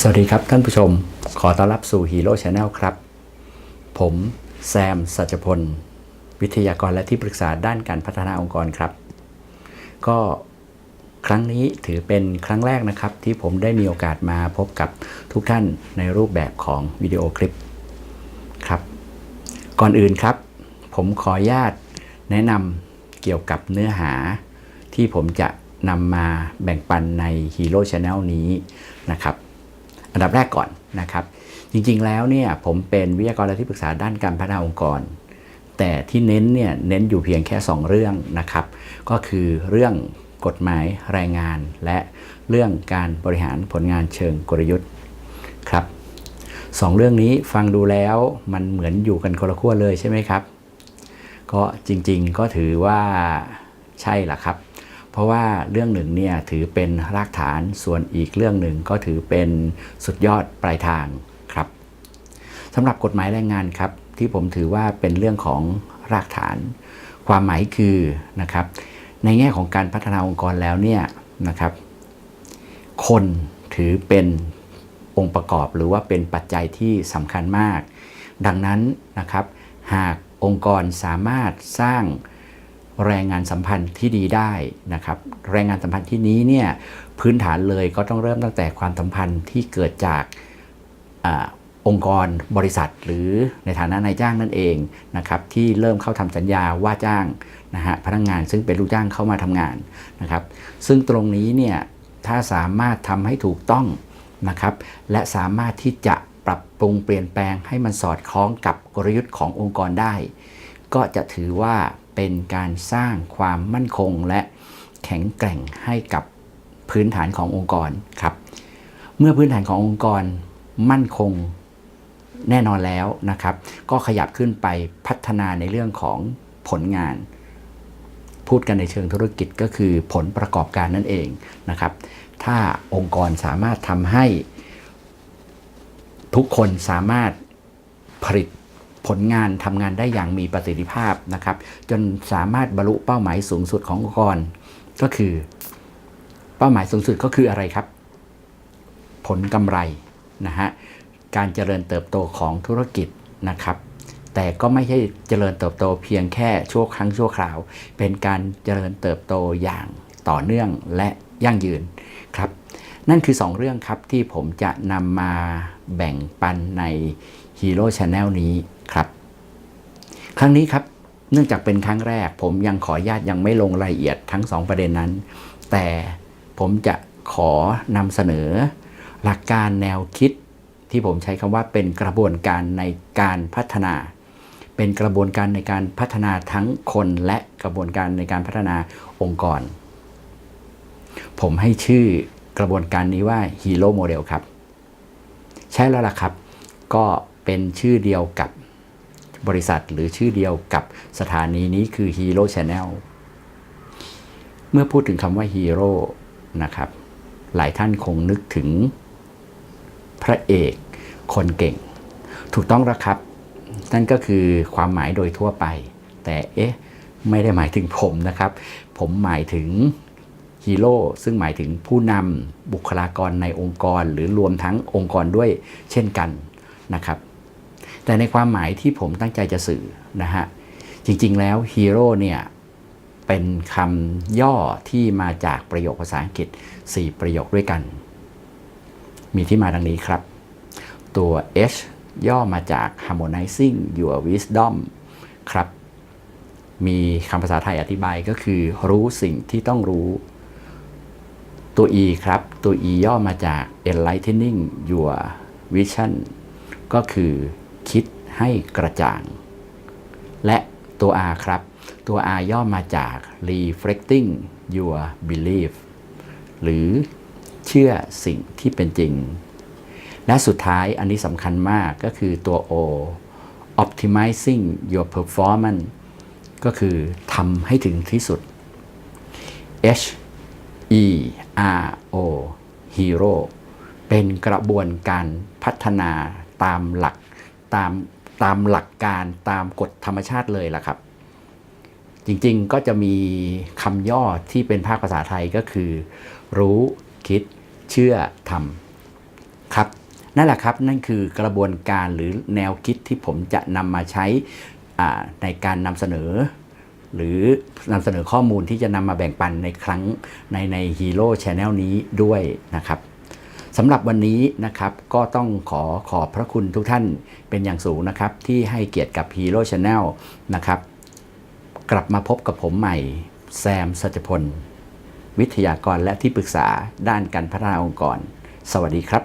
สวัสดีครับท่านผู้ชม ขอต้อนรับสู่ Hero Channel ครับ ผมแซม สัจพล วิทยากรและที่ปรึกษาด้านการพัฒนาองค์กรครับ ก็ครั้งนี้ถือเป็นครั้งแรกนะครับ ที่ผมได้มีโอกาสมาพบกับทุกท่านในรูปแบบของวิดีโอคลิปครับ ก่อนอื่นครับ ผมขออนุญาตแนะนำเกี่ยวกับเนื้อหาที่ผมจะนำมาแบ่งปันใน Hero Channel นี้นะครับ อันดับแรกก่อนนะครับจริงๆแล้วเนี่ยผมเป็นวิทยากรและที่ปรึกษาด้านการพัฒนาองค์กร แต่ที่เน้นเนี่ยเน้นอยู่เพียงแค่ 2 เรื่องนะครับ ก็คือเรื่องกฎหมายแรงงาน และเรื่องการบริหารผลงานเชิงกลยุทธ์ครับสองเรื่องนี้ฟังดูแล้วมันเหมือนอยู่กันคนละขั้วเลยใช่ไหมครับ ก็จริงๆก็ถือว่าใช่ละครับ เพราะว่าเรื่องหนึ่งเนี่ยถือเป็นรากฐานส่วนอีกเรื่องหนึ่งก็ถือเป็นสุดยอดปลายทางครับสำหรับกฎหมายแรงงานครับ ที่ผมถือว่าเป็นเรื่องของรากฐาน ความหมายคือนะครับ ในแง่ของการพัฒนาองค์กรแล้วเนี่ยนะครับ คนถือเป็นองค์ประกอบหรือว่าเป็นปัจจัยที่สำคัญมาก ดังนั้นนะครับ หากองค์กรสามารถสร้าง แรงงานสัมพันธ์ที่ดีได้นะครับ แรงงานสัมพันธ์ที่นี้เนี่ยพื้นฐานเลยก็ต้องเริ่มตั้งแต่ความสัมพันธ์ที่เกิดจากอองค์กรบริษัท หรือในฐานะนายจ้างนั่นเองนะครับที่เริ่มเข้าทำสัญญาว่าจ้างนะฮะพนักงงานซึ่งเป็นลูกจ้างเข้ามาทำงานนะครับ ซึ่งตรงนี้เนี่ยถ้าสามารถทำให้ถูกต้องนะครับและสามารถที่จะปรับปรุงเปลี่ยนแปลงให้มันสอดคล้องกับกลยุทธ์ขององค์กรได้ ก็จะถือว่าเป็นการสร้างความมั่นคงและแข็งแกร่งให้กับพื้นฐานขององค์กรครับ เมื่อพื้นฐานขององค์กรมั่นคงแน่นอนแล้วนะครับ ก็ขยับขึ้นไปพัฒนาในเรื่องของผลงาน พูดกันในเชิงธุรกิจก็คือผลประกอบการนั่นเองนะครับ ถ้าองค์กรสามารถทำให้ทุกคนสามารถผลิต ผลงานทำงานได้อย่างมีประสิทธิภาพนะครับ จนสามารถบรรลุเป้าหมายสูงสุดขององค์กร ก็คือ เป้าหมายสูงสุดก็คืออะไรครับ ผลกำไรนะฮะการเจริญเติบโตของธุรกิจนะครับ แต่ก็ไม่ใช่เจริญเติบโตเพียงแค่ชั่วครั้งชั่วคราว เป็นการเจริญเติบโตอย่างต่อเนื่องและยั่งยืนครับ นั่นคือ 2 เรื่องครับที่ผมจะนำมาแบ่งปันใน Hero Channel นี้ ครับ ครั้งนี้ครับเนื่องจากเป็นครั้งแรก ผมยังขออนุญาตยังไม่ลงรายละเอียดทั้ง 2 ประเด็นนั้น แต่ผมจะขอนำเสนอ หลักการแนวคิดที่ผมใช้คำว่าเป็นกระบวนการในการพัฒนา เป็นกระบวนการในการพัฒนาทั้งคนและกระบวนการในการพัฒนาองค์กร ผมให้ชื่อกระบวนการนี้ว่า Hero Model ครับ ใช่แล้วล่ะครับ ก็เป็นชื่อเดียวกับ บริษัทหรือชื่อเดียวกับสถานีนี้คือ Hero Channel เมื่อพูดถึงคำว่า Hero นะครับ หลายท่านคงนึกถึงพระเอกคนเก่ง ถูกต้องแล้วครับ นั่นก็คือความหมายโดยทั่วไป แต่เอ๊ะ ไม่ได้หมายถึงผมนะครับ ผมหมายถึงฮีโร่ซึ่งหมายถึงผู้นำบุคลากรในองค์กร หรือรวมทั้งองค์กรด้วยเช่นกันนะครับ แต่ในความหมายที่ผมตั้งใจจะสื่อนะฮะจริงๆแล้วฮีโร่เนี่ยเป็นคำย่อที่มาจากประโยคภาษาอังกฤษ 4 ประโยคด้วยกัน มีที่มาดังนี้ครับ ตัว H ย่อมาจาก harmonizing your wisdom ครับ มีคำภาษาไทยอธิบายก็คือ รู้สิ่งที่ต้องรู้ ตัว E ครับ ตัว E ย่อมาจาก enlightening your vision ก็คือ คิดให้กระจ่าง และตัว R ครับ ตัว R ย่อมาจาก reflecting your belief หรือเชื่อสิ่งที่เป็นจริง และสุดท้ายอันนี้สำคัญมากก็คือตัว O optimizing your performance ก็คือทำให้ถึงที่สุด H E R O Hero เป็นกระบวนการพัฒนาตามหลัก ตามตามหลักการตามกฎธรรมชาติเลยล่ะครับ จริงๆก็จะมีคำย่อที่เป็นภาคภาษาไทยก็คือ รู้คิดเชื่อทำครับนั่นแหละครับนั่นคือกระบวนการหรือแนวคิดที่ผมจะนำมาใช้ในการนำเสนอ หรือนำเสนอข้อมูลที่จะนำมาแบ่งปันในครั้งในใน Hero Channel นี้ด้วยนะครับ สำหรับวันนี้นะครับก็ต้องขอขอบพระคุณทุกท่านเป็นอย่างสูงนะครับ ที่ให้เกียรติกับ Hero Channel นะครับ กลับมาพบกับผมใหม่ แซมสัจพล วิทยากรและที่ปรึกษาด้านการพัฒนาองค์กร สวัสดีครับ